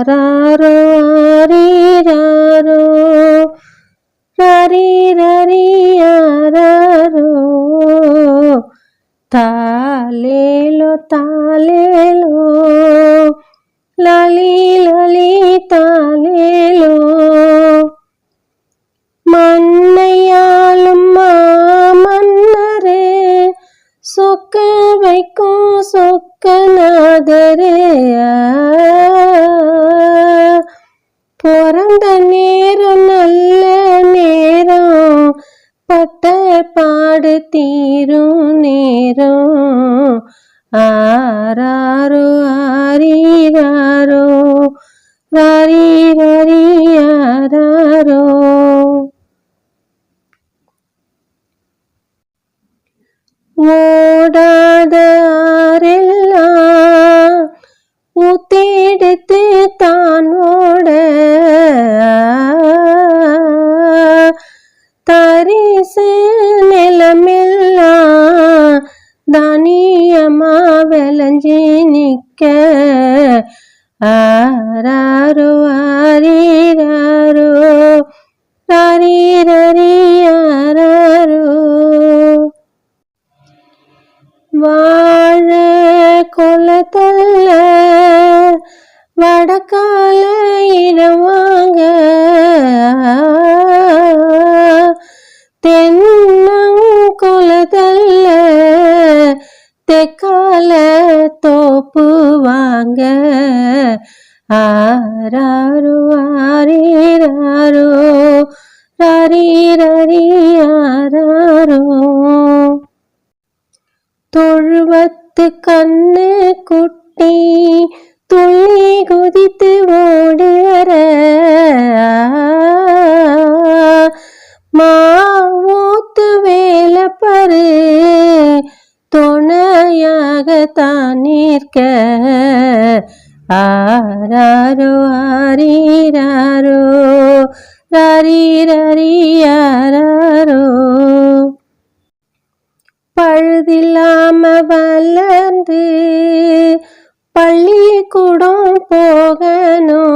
ஆராரோ ஆரீராரோ ரரி ரரி ஆராரோ தாலேலோ தாலேலோ லலி லலி தாலேலோ மண்ணையாளும் மாமன்னரே சொக்க வைக்கும் சொக்கநாதரே பிறந்த நேரம் நல்ல நேரம். பட்ட பாடு தீரும் நேரம். ஆராரோ ஆரீராரோ ராரி ராரி ஆராரோ ஓடாத ஆரெல்லாம் ஊத்தெடுத்து தான் ஓட தரிசு நிலமில்லா தானியமா விளைஞ்சி நிக்க. ஆராரோ ஆரீராரோ ராரி வாழ கொலத்தல்ல வடக்கால இடம் வாங்க. தென்னங்குலதல்ல தெக்கால தோப்பு வாங்க. ஆராரோ ஆரீராரோ ராரி தொழுவத்து கண்ணு குட்டி துள்ளி குதித்து ஓடி வர மாவூத்து வேலப்பரு துணையாக தான் நிற்க. ஆராரோ ஆரீராரோ ராரி பழுதில்லாம வளர்ந்து பள்ளிக்கூடம் போகணும்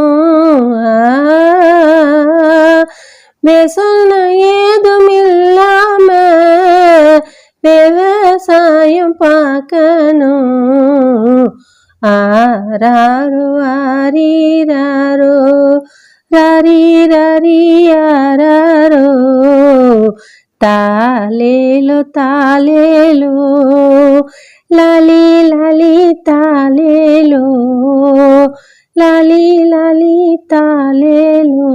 வெசன ஏதும் இல்லாமல் వ్యవసాయం పాకను ఆరారు ఆరీరారో రారి రరి ఆరారో. తాలేలు తాలేలు లలి లలి తాలేలు లలి లలి తాలేలు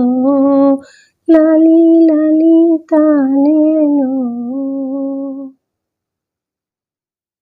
లలి లలి తాలే